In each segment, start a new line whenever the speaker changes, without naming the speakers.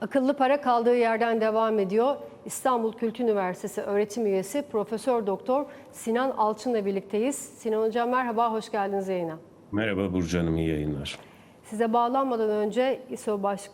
Akıllı para kaldığı yerden devam ediyor. İstanbul Kültür Üniversitesi öğretim üyesi Profesör Doktor Sinan Alçın'la birlikteyiz. Sinan Hocam merhaba, hoş geldiniz yayına.
Merhaba Burcu Hanım, iyi yayınlar.
Size bağlanmadan önce İSO Baş...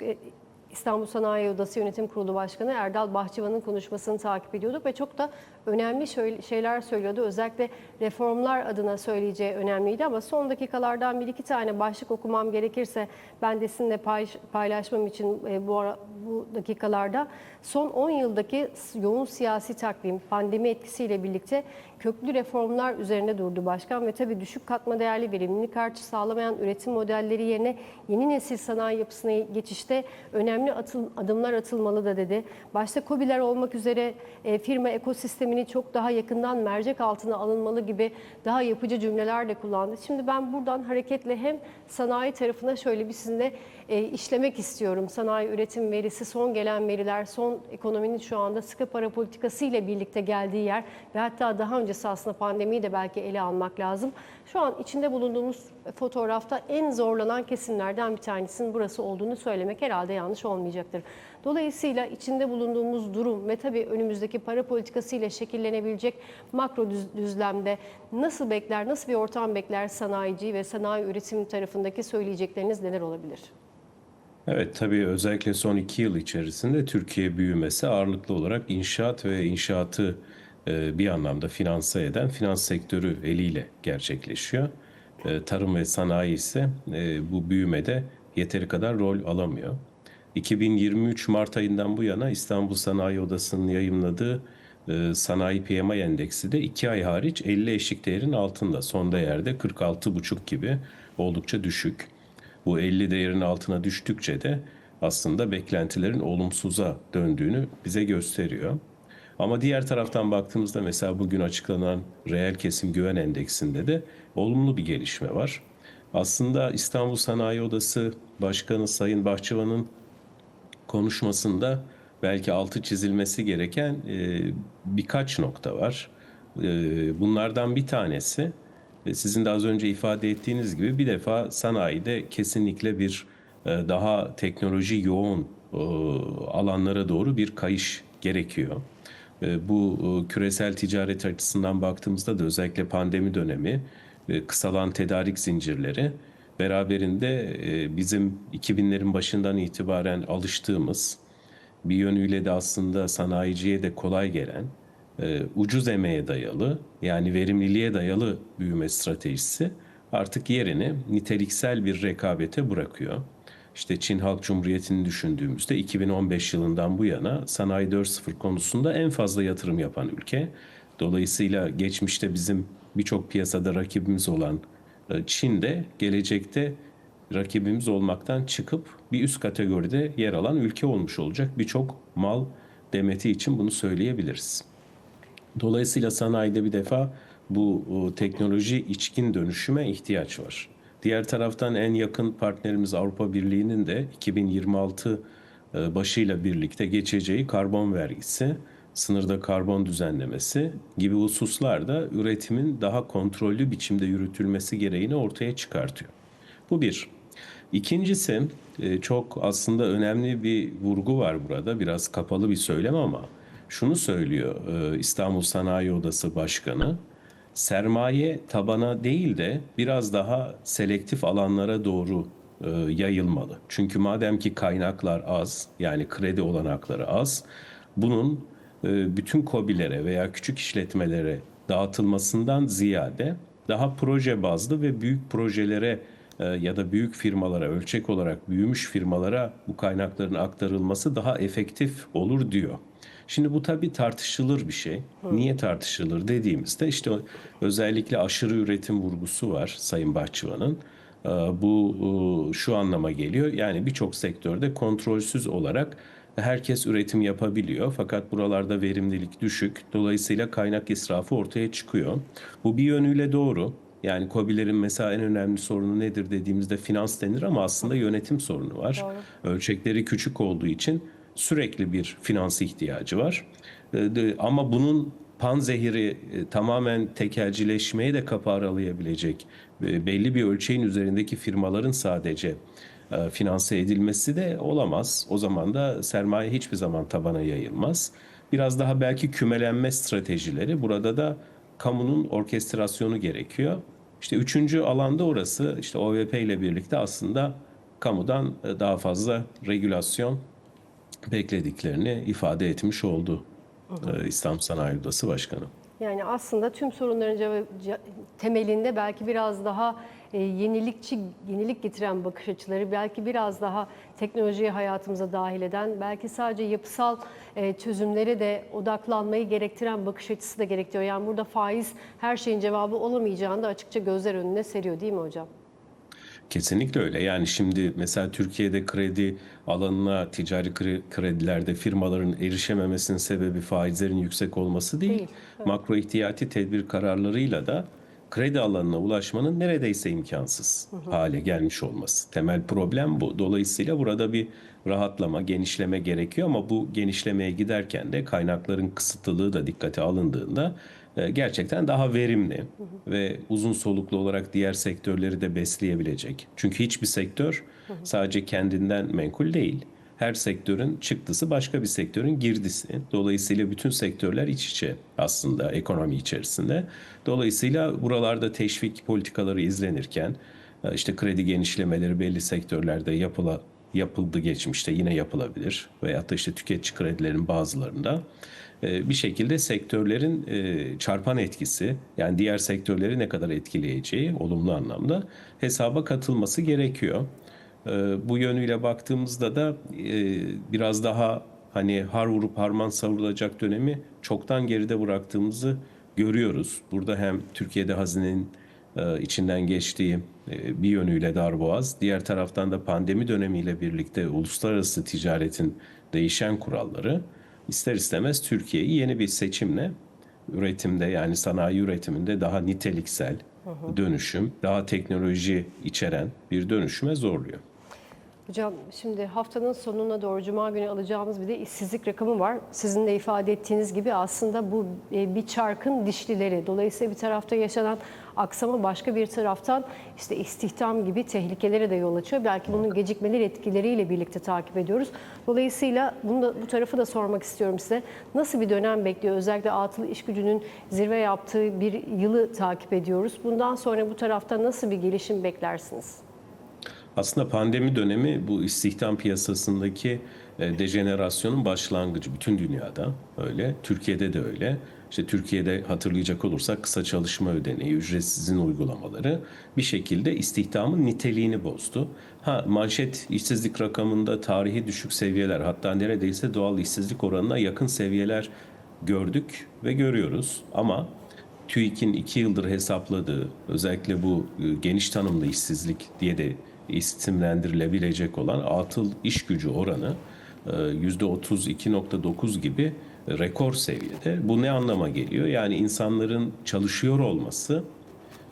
İstanbul Sanayi Odası Yönetim Kurulu Başkanı Erdal Bahçıvan'ın konuşmasını takip ediyorduk ve çok da önemli şeyler söylüyordu. Özellikle reformlar adına söyleyeceği önemliydi ama son dakikalardan bir iki tane başlık okumam gerekirse ben de sizinle paylaş- paylaşmam için e, bu, ara, bu dakikalarda son 10 yıldaki yoğun siyasi takvim pandemi etkisiyle birlikte köklü reformlar üzerine durdu başkan ve tabii düşük katma değerli verimlilik artışı sağlamayan üretim modelleri yerine yeni nesil sanayi yapısına geçişte önemli atıl- adımlar atılmalı da dedi. Başta KOBİ'ler olmak üzere e, firma ekosistemini çok daha yakından mercek altına alınmalı gibi daha yapıcı cümleler de kullandı. Şimdi ben buradan hareketle hem sanayi tarafına şöyle bir sizinle e, işlemek istiyorum. Sanayi üretim verisi, son gelen veriler, son ekonominin şu anda sıkı para politikası ile birlikte geldiği yer ve hatta daha öncesi aslında pandemiyi de belki ele almak lazım. Şu an içinde bulunduğumuz fotoğrafta en zorlanan kesimlerden bir tanesinin burası olduğunu söylemek herhalde yanlış olmayacaktır. Dolayısıyla içinde bulunduğumuz durum ve tabii önümüzdeki para politikası ile şekillenebilecek makro düz- düzlemde nasıl bekler, nasıl bir ortam bekler sanayici ve sanayi üretim tarafındaki söyleyecekleriniz neler olabilir?
Evet tabii özellikle son iki yıl içerisinde Türkiye büyümesi ağırlıklı olarak inşaat ve inşaatı e, bir anlamda finanse eden finans sektörü eliyle gerçekleşiyor. E, Tarım ve sanayi ise e, bu büyümede yeteri kadar rol alamıyor. 2023 Mart ayından bu yana İstanbul Sanayi Odası'nın yayımladığı sanayi PMI endeksi de 2 ay hariç 50 eşik değerin altında. Son değerde 46,5 gibi oldukça düşük. Bu 50 değerin altına düştükçe de aslında beklentilerin olumsuza döndüğünü bize gösteriyor. Ama diğer taraftan baktığımızda mesela bugün açıklanan reel kesim güven endeksinde de olumlu bir gelişme var. Aslında İstanbul Sanayi Odası Başkanı Sayın Bahçıvan'ın konuşmasında belki altı çizilmesi gereken birkaç nokta var. Bunlardan bir tanesi sizin de az önce ifade ettiğiniz gibi bir defa sanayide kesinlikle bir e, daha teknoloji yoğun e, alanlara doğru bir kayış gerekiyor. Bu e, küresel ticaret açısından baktığımızda da özellikle pandemi dönemi kısalan tedarik zincirleri beraberinde bizim 2000'lerin başından itibaren alıştığımız bir yönüyle de aslında sanayiciye de kolay gelen e, ucuz emeğe dayalı yani verimliliğe dayalı büyüme stratejisi artık yerini niteliksel bir rekabete bırakıyor. İşte Çin Halk Cumhuriyeti'ni düşündüğümüzde 2015 yılından bu yana sanayi 4.0 konusunda en fazla yatırım yapan ülke. Dolayısıyla geçmişte bizim birçok piyasada rakibimiz olan e, Çin de gelecekte rakibimiz olmaktan çıkıp bir üst kategoride yer alan ülke olmuş olacak. Birçok mal demeti için bunu söyleyebiliriz. Dolayısıyla sanayide bir defa bu o, teknoloji içkin dönüşüme ihtiyaç var. Diğer taraftan en yakın partnerimiz Avrupa Birliği'nin de 2026 e, başıyla birlikte geçeceği karbon vergisi, sınırda karbon düzenlemesi gibi hususlarda üretimin daha kontrollü biçimde yürütülmesi gereğini ortaya çıkartıyor. Bu bir. İkincisi e, çok aslında önemli bir vurgu var burada. Biraz kapalı bir söylem ama şunu söylüyor e, İstanbul Sanayi Odası Başkanı. Sermaye tabana değil de biraz daha selektif alanlara doğru e, yayılmalı. Çünkü madem ki kaynaklar az yani kredi olanakları az bunun e, bütün kobilere veya küçük işletmelere dağıtılmasından ziyade daha proje bazlı ve büyük projelere ya da büyük firmalara ölçek olarak büyümüş firmalara bu kaynakların aktarılması daha efektif olur diyor. Şimdi bu tabii tartışılır bir şey. Niye tartışılır dediğimizde işte özellikle aşırı üretim vurgusu var Sayın Bahçıvan'ın. Ee, Bu e, şu anlama geliyor. Yani birçok sektörde kontrolsüz olarak herkes üretim yapabiliyor. Fakat buralarda verimlilik düşük. Dolayısıyla kaynak israfı ortaya çıkıyor. Bu bir yönüyle doğru. Yani KOBİ'lerin mesela en önemli sorunu nedir dediğimizde finans denir ama aslında yönetim sorunu var. Ölçekleri küçük olduğu için sürekli bir finans ihtiyacı var. E, de- Ama bunun panzehiri e, tamamen tekelcileşmeye de kapı aralayabilecek e, belli bir ölçeğin üzerindeki firmaların sadece e, finanse edilmesi de olamaz. O zaman da sermaye hiçbir zaman tabana yayılmaz. Biraz daha belki kümelenme stratejileri burada da kamunun orkestrasyonu gerekiyor. İşte üçüncü alanda orası işte OVP ile birlikte aslında kamudan e, daha fazla regülasyon beklediklerini ifade etmiş oldu e, İstanbul Sanayi Odası Başkanı.
Yani aslında tüm sorunların temelinde belki biraz daha yenilikçi, yenilik getiren bakış açıları, belki biraz daha teknolojiyi hayatımıza dahil eden, belki sadece yapısal e, çözümlere de odaklanmayı gerektiren bakış açısı da gerektiriyor. Yani burada faiz her şeyin cevabı olamayacağını da açıkça gözler önüne seriyor değil mi hocam?
Kesinlikle öyle. Yani şimdi mesela Türkiye'de kredi alanına ticari kre- kredilerde firmaların erişememesinin sebebi faizlerin yüksek olması değil.
Değil,
Makro ihtiyati tedbir kararlarıyla da kredi alanına ulaşmanın neredeyse imkansız hale gelmiş olması. Temel problem bu. Dolayısıyla burada bir rahatlama, genişleme gerekiyor ama bu genişlemeye giderken de kaynakların kısıtlılığı da dikkate alındığında e, gerçekten daha verimli ve uzun soluklu olarak diğer sektörleri de besleyebilecek. Çünkü hiçbir sektör sadece kendinden menkul değil. Her sektörün çıktısı başka bir sektörün girdisi. Dolayısıyla bütün sektörler iç içe aslında ekonomi içerisinde. Dolayısıyla buralarda teşvik politikaları izlenirken e, işte kredi genişlemeleri belli sektörlerde yapıla, yapıldı geçmişte yine yapılabilir. Veyahut da işte tüketici kredilerin bazılarında e, bir şekilde sektörlerin e, çarpan etkisi yani diğer sektörleri ne kadar etkileyeceği olumlu anlamda hesaba katılması gerekiyor. E, Bu yönüyle baktığımızda da e, biraz daha hani har vurup harman savrulacak dönemi çoktan geride bıraktığımızı görüyoruz. Burada hem Türkiye'de hazinenin e, içinden geçtiği e, bir yönüyle darboğaz, diğer taraftan da pandemi dönemiyle birlikte uluslararası ticaretin değişen kuralları ister istemez Türkiye'yi yeni bir seçimle üretimde yani sanayi üretiminde daha niteliksel dönüşüm, daha teknoloji içeren bir dönüşüme zorluyor.
Hocam şimdi haftanın sonuna doğru Cuma günü alacağımız bir de işsizlik rakamı var. Sizin de ifade ettiğiniz gibi aslında bu e, bir çarkın dişlileri. Dolayısıyla bir tarafta yaşanan aksama başka bir taraftan işte istihdam gibi tehlikelere de yol açıyor. Belki bunun gecikmeler etkileriyle birlikte takip ediyoruz. Dolayısıyla bunu da, bu tarafı da sormak istiyorum size. Nasıl bir dönem bekliyor? Özellikle atılı iş gücünün zirve yaptığı bir yılı takip ediyoruz. Bundan sonra bu tarafta nasıl bir gelişim beklersiniz?
Aslında pandemi dönemi bu istihdam piyasasındaki e, dejenerasyonun başlangıcı. Bütün dünyada öyle. Türkiye'de de öyle. İşte Türkiye'de hatırlayacak olursak kısa çalışma ödeneği, ücretsizin uygulamaları bir şekilde istihdamın niteliğini bozdu. Ha manşet işsizlik rakamında tarihi düşük seviyeler hatta neredeyse doğal işsizlik oranına yakın seviyeler gördük ve görüyoruz. Ama TÜİK'in iki yıldır hesapladığı özellikle bu e, geniş tanımlı işsizlik diye de isimlendirilebilecek olan atıl iş gücü oranı e, %32.9 gibi rekor seviyede. Bu ne anlama geliyor? Yani insanların çalışıyor olması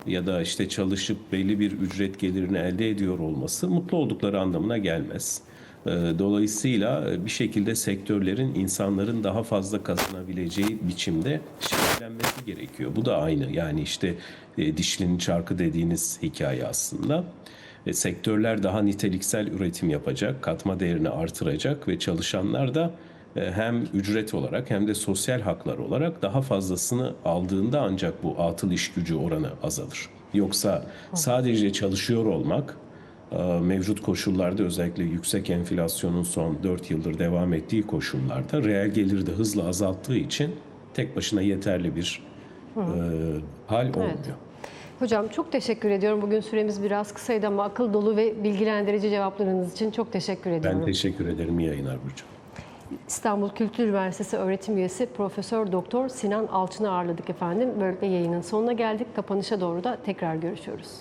ya da işte çalışıp belli bir ücret gelirini elde ediyor olması mutlu oldukları anlamına gelmez. E, Dolayısıyla bir şekilde sektörlerin insanların daha fazla kazanabileceği biçimde şekillenmesi gerekiyor. Bu da aynı yani işte e, dişlinin çarkı dediğiniz hikaye aslında. E, sektörler daha niteliksel üretim yapacak, katma değerini artıracak ve çalışanlar da e, hem ücret olarak hem de sosyal haklar olarak daha fazlasını aldığında ancak bu atıl iş gücü oranı azalır. Yoksa sadece çalışıyor olmak e, mevcut koşullarda özellikle yüksek enflasyonun son 4 yıldır devam ettiği koşullarda reel geliri de hızla azalttığı için tek başına yeterli bir e, hal olmuyor.
Hocam çok teşekkür ediyorum. Bugün süremiz biraz kısaydı ama akıl dolu ve bilgilendirici cevaplarınız için çok teşekkür ediyorum.
Ben teşekkür ederim. İyi yayınlar Burcu.
İstanbul Kültür Üniversitesi öğretim üyesi Profesör Doktor Sinan Alçın'ı ağırladık efendim. Böylelikle yayının sonuna geldik. Kapanışa doğru da tekrar görüşüyoruz.